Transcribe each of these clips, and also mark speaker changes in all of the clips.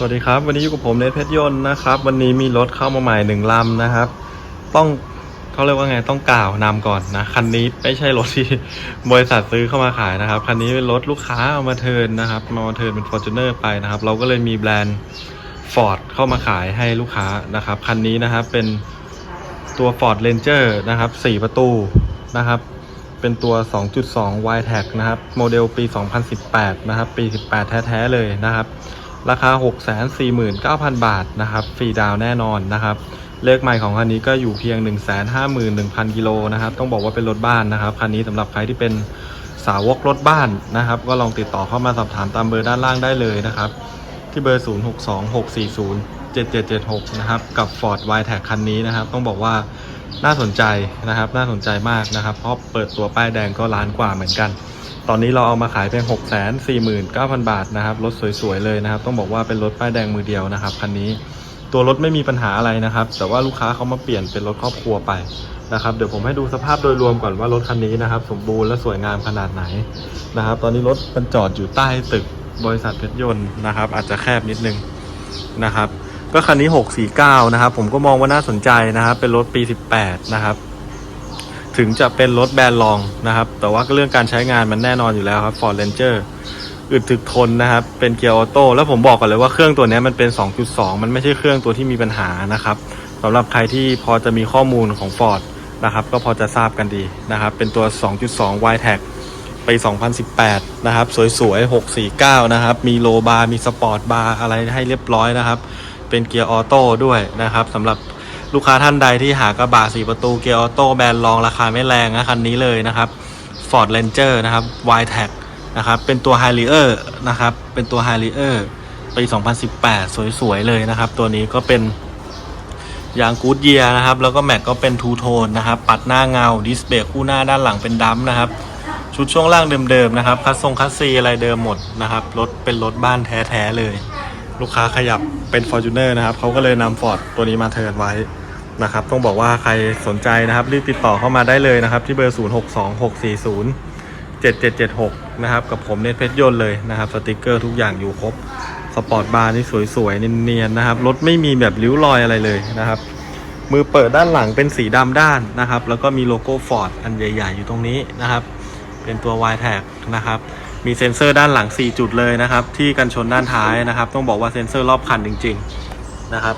Speaker 1: สวัสดีครับ วันนี้อยู่กับผมเนทเพชรยนต์นะครับ วันนี้มีรถเข้ามาใหม่หนึ่งลำนะครับ ต้องเขาเรียกว่าไงต้องกล่าวนำก่อนนะ คันนี้ไม่ใช่รถที่บริษัทซื้อเข้ามาขายนะครับ คันนี้เป็นรถลูกค้าเอามาเทินนะครับ มาเทินเป็น f o r t u n e r ไปนะครับ เราก็เลยมีแบรนด์ Ford เข้ามาขายให้ลูกค้านะครับ คันนี้นะครับเป็นตัว Ford Ranger นะครับ4ประตูนะครับเป็นตัว 2.2 y t a g นะครับ โมเดลปี 2018 นะครับ ปี 18 แท้ ๆ เลยนะครับ ราคา 649,000 บาทนะครับฟรีดาวแน่นอนนะครับเลขใหม่ของคันนี้ก็อยู่เพียง 151,000 กิโลนะครับ ต้องบอกว่าเป็นรถบ้านนะครับ คันนี้สำหรับใครที่เป็นสาวกรถบ้านนะครับ ก็ลองติดต่อเข้ามาสอบถามตามเบอร์ด้านล่างได้เลยนะครับ ที่เบอร์ 0626407776 นะครับ กับ Ford w i t e c คันนี้นะครับ ต้องบอกว่าน่าสนใจนะครับ น่าสนใจมากนะครับ เพราะเปิดตัวป้ายแดงก็ล้านกว่าเหมือนกัน ตอนนี้เราเอามาขายเพียง649,000 บาทนะครับ รถสวยๆเลยนะครับ ต้องบอกว่าเป็นรถป้ายแดงมือเดียวนะครับคันนี้ ตัวรถไม่มีปัญหาอะไรนะครับ แต่ว่าลูกค้าเขามาเปลี่ยนเป็นรถครอบครัวไปนะครับ เดี๋ยวผมให้ดูสภาพโดยรวมก่อนว่ารถคันนี้นะครับ สมบูรณ์และสวยงามขนาดไหนนะครับ ตอนนี้รถมันจอดอยู่ใต้ตึกบริษัทเพชรยนต์นะครับ อาจจะแคบนิดนึงนะครับ ก็คันนี้ 649 นะครับ ผมก็มองว่าน่าสนใจนะครับ เป็นรถปี 18 นะครับ ถึงจะเป็นรถแบรนด์รองนะครับ แต่ว่าเรื่องการใช้งานมันแน่นอนอยู่แล้วครับ Ford Ranger อึดถึกทนนะครับ เป็นเกียร์ออโต้ แล้วผมบอกก่อนเลยว่าเครื่องตัวนี้มันเป็น 2.2 มันไม่ใช่เครื่องตัวที่มีปัญหานะครับสำหรับใครที่พอจะมีข้อมูลของ Ford นะครับ ก็พอจะทราบกันดีนะครับ เป็นตัว 2.2 y t a g ปี2018 นะครับ สวยๆ 649 นะครับ มีโลบาร์ มีสปอร์ตบาร์อะไรให้เรียบร้อยนะครับ เป็นเกียร์ออโต้ด้วยนะครับสำหรับ ลูกค้าท่านใดที่หากระบะ4ประตูเกียร์ออโต้แบรนด์รองราคาไม่แรงนะคันนี้เลยนะครับ Ford Ranger นะครับ y t a g นะครับเป็นตัว h i l i e r นะครับเป็นตัว h i l i e r ปี 2018 สวยๆเลยนะครับ ตัวนี้ก็เป็นยางกูดเยียนะครับ แล้วก็แม็กก็เป็นทูโทนนะครับ ปัดหน้าเงาดิสเบรกคู่หน้าด้านหลังเป็นดัมนะครับ ชุดช่วงล่างเดิมๆนะครับคัสทรงคัสซีอะไรเดิมหมดนะครับรถเป็นรถบ้านแท้ๆเลย ลูกค้าขยับเป็น f o r t u n e r นะครับเขาก็เลยนำฟอร์ดตัวนี้มาเทิร์นไว้นะครับ ต้องบอกว่าใครสนใจนะครับ รีบติดต่อเข้ามาได้เลยนะครับ ที่เบอร์ 062640 7776 นะครับ กับผมเน็ตเพชรยนต์เลยนะครับ สติกเกอร์ทุกอย่างอยู่ครบ สปอร์ตบาร์นี่สวยๆ เนียนๆนะครับ รถไม่มีแบบริ้วรอยอะไรเลยนะครับ มือเปิดด้านหลังเป็นสีดำด้านนะครับ แล้วก็มีโลโก้ฟอร์ดอันใหญ่ ๆ อยู่ตรงนี้นะครับ เป็นตัว y t a g นะครับ มีเซ็นเซอร์ด้านหลัง 4 จุดเลยนะครับ ที่กันชนด้านท้ายนะครับ ต้องบอกว่าเซ็นเซอร์รอบคันจริง ๆนะครับ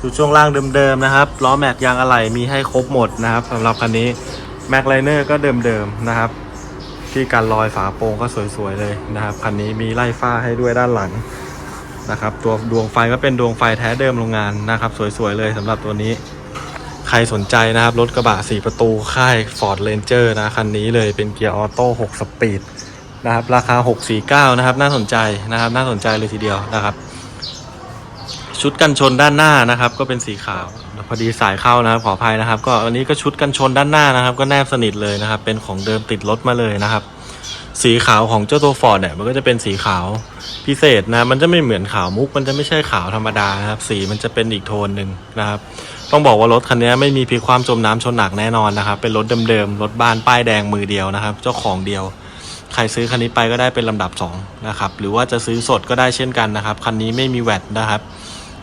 Speaker 1: ดูช่วงล่างเดิมๆนะครับล้อแม็กยางอะไหล่มีให้ครบหมดนะครับสำหรับคันนี้แม็กไลเนอร์ก็เดิมๆนะครับ ที่การลอยฝาโปรงก็สวยๆเลยนะครับคันนี้มีไล่ฝ้าให้ด้วยด้านหลังนะครับตัวดวงไฟก็เป็นดวงไฟแท้เดิมโรงงานนะครับ สวยๆเลยสำหรับตัวนี้ ใครสนใจนะครับ รถกระบะ 4 ประตูค่าย Ford Ranger นะ คันนี้เลยเป็นเกียร์ออโต้ 6 สปีด นะครับ ราคา 649 นะครับ น่าสนใจนะครับ น่าสนใจเลยทีเดียวนะครับ ชุดกันชนด้านหน้านะครับ ก็เป็นสีขาวพอดีสายเข้านะครับขออภัยนะครับ ก็อันนี้ก็ชุดกันชนด้านหน้านะครับ ก็แนบสนิทเลยนะครับ เป็นของเดิมติดรถมาเลยนะครับ สีขาวของเจ้าตัว Ford เนี่ยมันก็จะเป็นสีขาวพิเศษนะมันจะไม่เหมือนขาวมุก มันจะไม่ใช่ขาวธรรมดานะครับ สีมันจะเป็นอีกโทนหนึ่งนะครับ ต้องบอกว่ารถคันนี้ไม่มีพิความจมน้ำชนหนักแน่นอนนะครับ เป็นรถเดิมๆรถบ้านป้ายแดงมือเดียวนะครับ เจ้าของเดียว ใครซื้อคันนี้ไปก็ได้เป็นลำดับ2นะครับหรือว่าจะซื้อสดก็ได้เช่นกันนะครับ คันนี้ไม่มีแวดนะครับ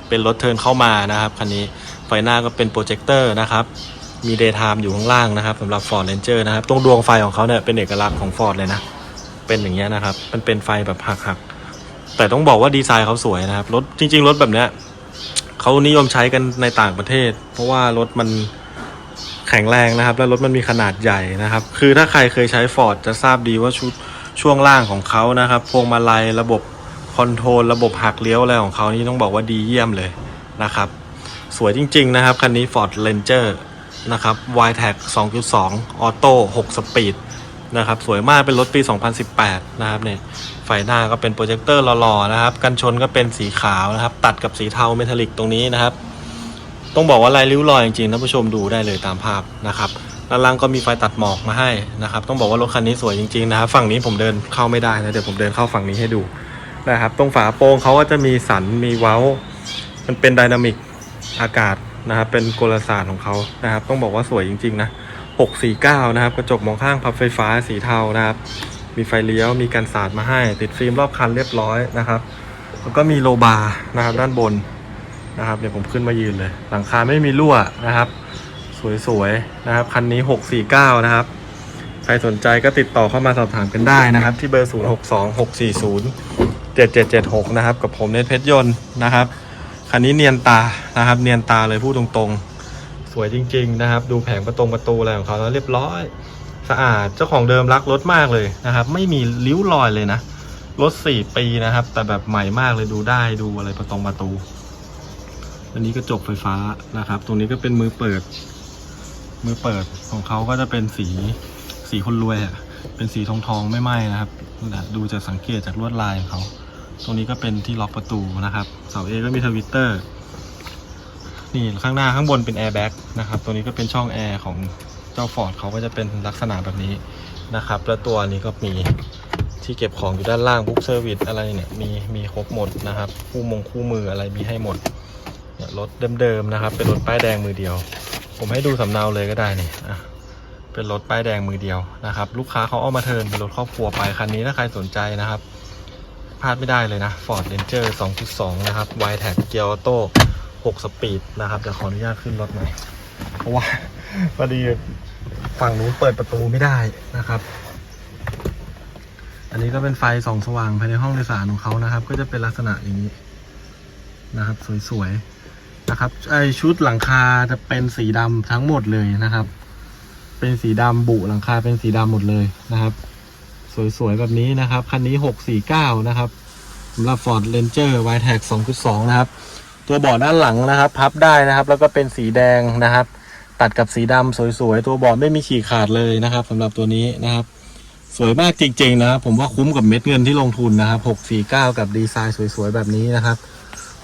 Speaker 1: เป็นรถเทิร์นเข้ามานะครับคันนี้ไฟหน้าก็เป็นโปรเจคเตอร์นะครับมีเดย์ไทม์อยู่ข้างล่างนะครับสำหรับ Ford Ranger นะครับ ตรงดวงไฟของเขาเนี่ยเป็นเอกลักษณ์ของ Ford เลยนะ เป็นอย่างเงี้ยนะครับ มันเป็นไฟแบบหักๆ แต่ต้องบอกว่าดีไซน์เขาสวยนะครับ รถจริง ๆ รถแบบเนี้ยเขานิยมใช้กันในต่างประเทศ เพราะว่ารถมัน แข็งแรงนะครับ แล้วรถมันมีขนาดใหญ่นะครับ คือถ้าใครเคยใช้ Ford จะทราบดีว่าชุดช่วงล่างของเขานะครับ พวงมาลัยระบบคอนโทรลระบบหักเลี้ยวอะไรของเขานี่ต้องบอกว่าดีเยี่ยมเลยนะครับ สวยจริง ๆ นะครับ คันนี้ Ford Ranger นะครับ y t a g 2.2ออโต้6สปีดนะครับ สวยมากเป็นรถปี 2018 นะครับเนี่ยไฟหน้าก็เป็นโปรเจคเตอร์หล่อๆนะครับ กันชนก็เป็นสีขาวนะครับ ตัดกับสีเทาเมทัลลิกตรงนี้นะครับ ต้องบอกว่าลายริ้วรอยจริงๆท่านผู้ชมดูได้เลยตามภาพนะครับด้านล่างก็มีไฟตัดหมอกมาให้นะครับ ต้องบอกว่ารถคันนี้สวยจริงๆนะครับฝั่งนี้ผมเดินเข้าไม่ได้นะเดี๋ยวผมเดินเข้าฝั่งนี้ให้ดูนะครับ ตรงฝาโปรงเขาก็จะมีสันมีเว้า มันเป็นไดนามิกอากาศนะครับเป็นกลศาสตร์ของเขานะครับ ต้องบอกว่าสวยจริงๆนะ649 นะครับ กระจกมองข้างพับไฟฟ้าสีเทานะครับ มีไฟเลี้ยวมีกันสาดมาให้ ติดฟิล์มรอบคันเรียบร้อยนะครับแล้วก็มีโลบาร์นะครับด้านบน นะครับเดี๋ยวผมขึ้นมายืนเลย หลังคาไม่มีรั่วนะครับ สวยๆนะครับ คันนี้ 649 นะครับ ใครสนใจก็ติดต่อเข้ามาสอบถามกันได้นะครับ ที่เบอร์ 062640 7776 นะครับ กับผมเนทเพชรยนต์นะครับ คันนี้เนียนตานะครับ เนียนตาเลยพูดตรงๆ สวยจริง ๆ นะครับ ดูแผงประตงประตูอะไรของเขาแล้วเรียบร้อยสะอาดเจ้าของเดิมรักรถมากเลยนะครับ ไม่มีริ้วรอยเลยนะรถสี่ปีนะครับ แต่แบบใหม่มากเลยดูได้ดูอะไรประตงประตู อันนี้กระจกไฟฟ้านะครับ ตรงนี้ก็เป็นมือเปิด มือเปิดของเขาก็จะเป็นสีสีคนรวยอะเป็นสีทองทองไม่ไหม้นะครับดูจะสังเกตจากลวดลายของเขา ตรงนี้ก็เป็นที่ล็อกประตูนะครับเสาเอก็มีทวิตเตอร์นี่ข้างหน้าข้างบนเป็นแอร์แบ็กนะครับตัวนี้ก็เป็นช่องแอร์ของเจ้าฟอร์ดเขาก็จะเป็นลักษณะแบบนี้นะครับแล้วตัวนี้ก็มีที่เก็บของอยู่ด้านล่างบุ๊กเซอร์วิสอะไรเนี่ยมีมีครบหมดนะครับ คู่มงคู่มืออะไรมีให้หมด รถเดิมๆนะครับ เป็นรถป้ายแดงมือเดียว ผมให้ดูสำเนาเลยก็ได้นี่อะเป็นรถป้ายแดงมือเดียวนะครับ ลูกค้าเขาเอามาเทินเป็นรถครอบครัวไปคันนี้ถ้าใครสนใจนะครับพลาดไม่ได้เลยนะ Ford Ranger 2.2 นะครับ y t a g เกียร์ออโต้6สปีดนะครับเดี๋ยวขออนุญาตขึ้นรถหน่อยเพราะว่าพอดีฝั่งนู้นเปิดประตูไม่ได้นะครับ อันนี้ก็เป็นไฟส่องสว่างภายในห้องโดยสารของเขานะครับ ก็จะเป็นลักษณะอย่างนี้นะครับ สวยๆ นะครับไอชุดหลังคาจะเป็นสีดำทั้งหมดเลยนะครับ เป็นสีดำบุหลังคาเป็นสีดำหมดเลยนะครับ สวยๆแบบนี้นะครับ คันนี้649นะครับสำหรับ Ford Ranger y t a g 2.2 นะครับ ตัวเบาะด้านหลังนะครับ พับได้นะครับ แล้วก็เป็นสีแดงนะครับ ตัดกับสีดำสวยๆ ตัวเบาะไม่มีฉีกขาดเลยนะครับสำหรับตัวนี้นะครับ สวยมากจริงๆนะผมว่าคุ้มกับเม็ดเงินที่ลงทุนนะครับ649 กับดีไซน์สวยๆแบบนี้นะครับ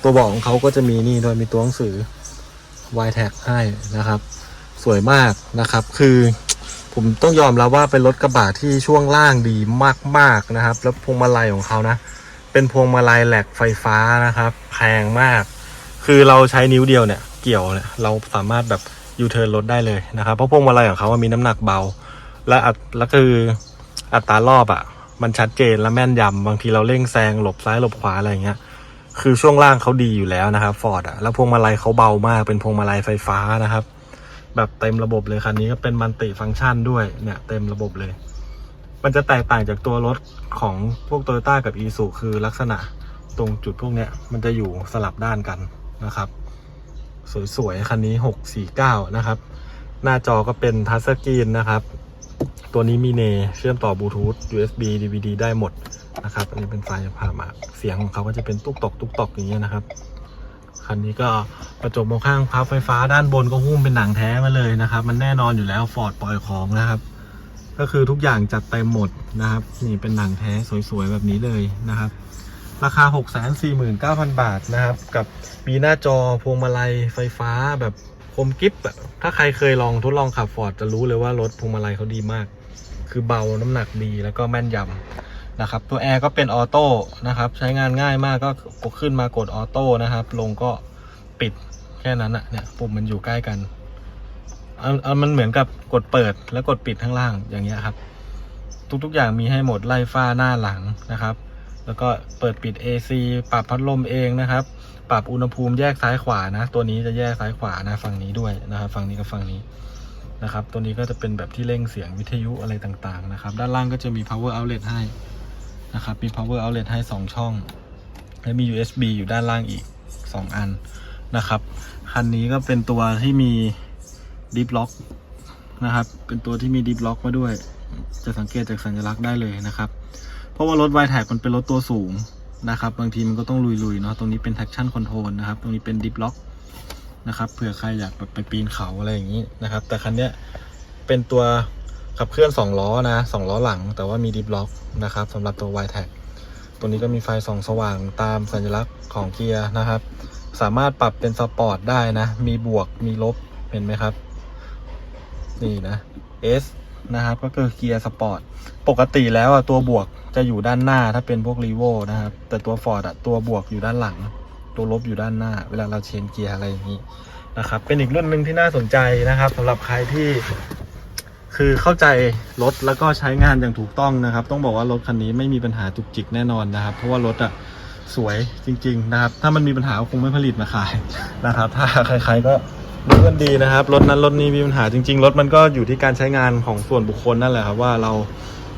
Speaker 1: ตัวบาะของเขาก็จะมีนี่โดยมีตัวหนังสือ y t a g ให้นะครับ สวยมากนะครับ คือผมต้องยอมรับวว่าเป็นรถกระบะที่ช่วงล่างดีมากๆนะครับ แล้วพวงมาลัยของเขานะ เป็นพวงมาลัยแหลกไฟฟ้านะครับแพงมาก คือเราใช้นิ้วเดียวเนี่ยเกี่ยวเนี่ยเราสามารถแบบยูเทิร์นรถได้เลยนะครับเพราะพวงมาลัยของเขาอะมีน้ำหนักเบา และอัตแล้วคืออัตรารอบอะ่ะ มันชัดเจนและแม่นยำบางทีเราเร่งแซงหลบซ้ายหลบขวาอะไรอย่างเงี้ย คือช่วงล่างเขาดีอยู่แล้วนะครับฟอร์ดอะแล้วพวงมาลัยเขาเบามากเป็นพวงมาลัยไฟฟ้านะครับ แบบเต็มระบบเลยคันนี้ก็เป็นมันติฟังก์ชันด้วยเนี่ยเต็มระบบเลย มันจะแตกต่างจากตัวรถของพวกโตโยต้ากับอีซูคือลักษณะตรงจุดพวกเนี้ยมันจะอยู่สลับด้านกันนะครับ สวยๆคันนี้ 649 นะครับ หน้าจอก็เป็นทัชสกรีนนะครับ ตัวนี้มีเนเชื่อมต่อบลูทูธ USB DVD ได้หมดนะครับ อันนี้เป็นไฟล์ผ่ามาเสียงของเขาก็จะเป็นตุกตอกตุกตอกอย่างเงี้ยนะครับ คันนี้ก็กระจกมองข้างพับไฟฟ้าด้านบนก็หุ้มเป็นหนังแท้มาเลยนะครับ มันแน่นอนอยู่แล้วฟอร์ดปล่อยของนะครับ ก็คือทุกอย่างจัดเต็มหมดนะครับ นี่เป็นหนังแท้สวยๆแบบนี้เลยนะครับ ราคา 649,000 บาทนะครับ กับมีหน้าจอพวงมาลัยไฟฟ้าแบบคมกริบอะถ้าใครเคยลองทดลองขับฟอร์ดจะรู้เลยว่ารถพวงมาลัยเขาดีมาก คือเบาน้ำหนักดีแล้วก็แม่นยำนะครับ ตัวแอร์ก็เป็นออโต้นะครับ ใช้งานง่ายมากก็กดขึ้นมากดออโต้นะครับ ลงก็ปิดแค่นั้นอะเนี่ยปุ่มมันอยู่ใกล้กันเอาเอมันเหมือนกับกดเปิดแล้วกดปิดข้างล่างอย่างเงี้ยครับ ทุกๆอย่างมีให้หมดไล่ฟ้าหน้าหลังนะครับ แล้วก็เปิดปิด AC ปรับพัดลมเองนะครับ ปรับอุณหภูมิแยกซ้ายขวานะ ตัวนี้จะแยกซ้ายขวานะฝั่งนี้ด้วยนะครับ ฝั่งนี้กับฝั่งนี้ นะครับ ตัวนี้ก็จะเป็นแบบที่เร่งเสียงวิทยุอะไรต่างๆนะครับ ด้านล่างก็จะมี power outlet ให้นะครับ มี power outlet ให้ 2 ช่อง และมี USB อยู่ด้านล่างอีก 2 อันนะครับ คันนี้ก็เป็นตัวที่มี deep lock นะครับ เป็นตัวที่มี deep lock มาด้วย จะสังเกตจากสัญลักษณ์ได้เลยนะครับ เพราะว่ารถ y t a g มันเป็นรถตัวสูงนะครับ บางทีมันก็ต้องลุยๆเนาะ ตรงนี้เป็น traction control นะครับ ตรงนี้เป็น deep lock นะครับเผื่อใครอยากแบบไปปีนเขาอะไรอย่างนี้นะครับ แต่คันเนี้ยเป็นตัวขับเคลื่อน 2 ล้อนะ2ล้อหลัง แต่ว่ามี deep lock นะครับสำหรับตัว y t a g ตัวนี้ก็มีไฟส่องสว่างตามสัญลักษณ์ของเกียร์นะครับ สามารถปรับเป็นสปอร์ตได้นะ มีบวกมีลบเห็นไหมครับ นี่นะ S นะครับ ก็คือเกียร์สปอร์ตปกติแล้วอะตัวบวกจะอยู่ด้านหน้าถ้าเป็นพวกรีโวนะครับ แต่ตัวฟอร์ดอะตัวบวกอยู่ด้านหลัง ตัวลบอยู่ด้านหน้า เวลาเราเชนเกียร์อะไรอย่างนี้นะครับ เป็นอีกรุ่นหนึ่งที่น่าสนใจนะครับสำหรับใครที่คือเข้าใจรถแล้วก็ใช้งานอย่างถูกต้องนะครับ ต้องบอกว่ารถคันนี้ไม่มีปัญหาจุกจิกแน่นอนนะครับ เพราะว่ารถอะสวยจริง ๆ นะครับ ถ้ามันมีปัญหาคงไม่ผลิตมาขายนะครับ ถ้าใครๆก็รู้กันดีนะครับรถนั้นรถนี้มีปัญหาจริง ๆ รถมันก็อยู่ที่การใช้งานของส่วนบุคคลนั่นแหละครับว่าเรา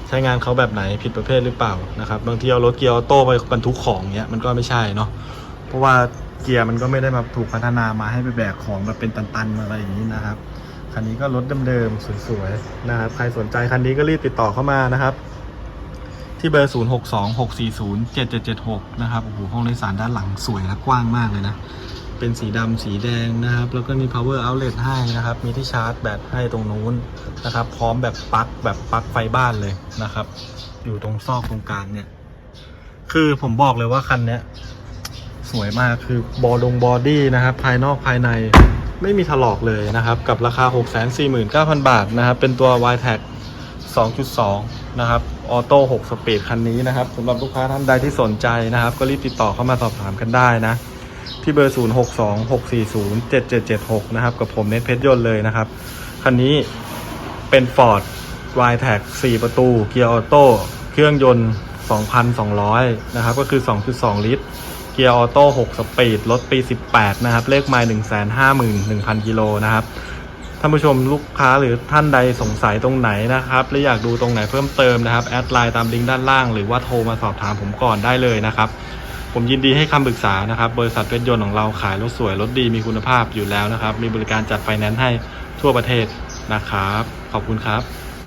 Speaker 1: ใช้งานเขาแบบไหนผิดประเภทหรือเปล่านะครับบางทีเอารถเกียร์ออโต้ไปบรรทุกของเนี้ยมันก็ไม่ใช่เนาะ เพราะว่าเกียร์มันก็ไม่ได้มาถูกพัฒนามาให้ไปแบกของแบบเป็นตันๆอะไรอย่างนี้นะครับคันนี้ก็รถเดิมๆสวยๆนะครับใครสนใจคันนี้ก็รีบติดต่อเข้ามานะครับ ที่เบอร์ 0 6 2 6 4 0 7 7 7 6 นะครับโอ้โหห้องโดยสารด้านหลังสวยและกว้างมากเลยนะ เป็นสีดำสีแดงนะครับ แล้วก็มี power outlet ให้นะครับ มีที่ชาร์จแบตให้ตรงนู้นนะครับ พร้อมแบบปลั๊กแบบปลั๊กไฟบ้านเลยนะครับ อยู่ตรงซอกตรงกลางเนี่ย คือผมบอกเลยว่าคันเนี้ย วยมากคือบอดงบอดี้นะครับ ภายนอกภายในไม่มีถลอกเลยนะครับ กับราคา 649,000 บาทนะครับ เป็นตัว y t a g 2.2 นะครับ ออโต้6สปีดคันนี้นะครับสำหรับลูกค้าท่านใดที่สนใจนะครับ ก็รีบติดต่อเข้ามาสอบถามกันได้นะ ที่เบอร์ 0626407776 นะครับ กับผมเน็ตเพชรยนต์เลยนะครับ คันนี้เป็น Ford y t a g 4ประตู เกียร์ออโต้เครื่องยนต์ 2,200 นะครับ ก็คือ 2.2 ลิตร เกียร์ออโต้6สปีด รถปี 18 นะครับ เลขไมล์151,000 กิโลนะครับ ท่านผู้ชมลูกค้าหรือท่านใดสงสัยตรงไหนนะครับ หรืออยากดูตรงไหนเพิ่มเติมนะครับ แอดไลน์ตามลิงก์ด้านล่าง หรือว่าโทรมาสอบถามผมก่อนได้เลยนะครับ ผมยินดีให้คำปรึกษานะครับ บริษัทรถยนต์ของเราขายรถสวย รถดีมีคุณภาพอยู่แล้วนะครับ มีบริการจัดไฟแนนซ์ให้ทั่วประเทศนะครับ ขอบคุณครับ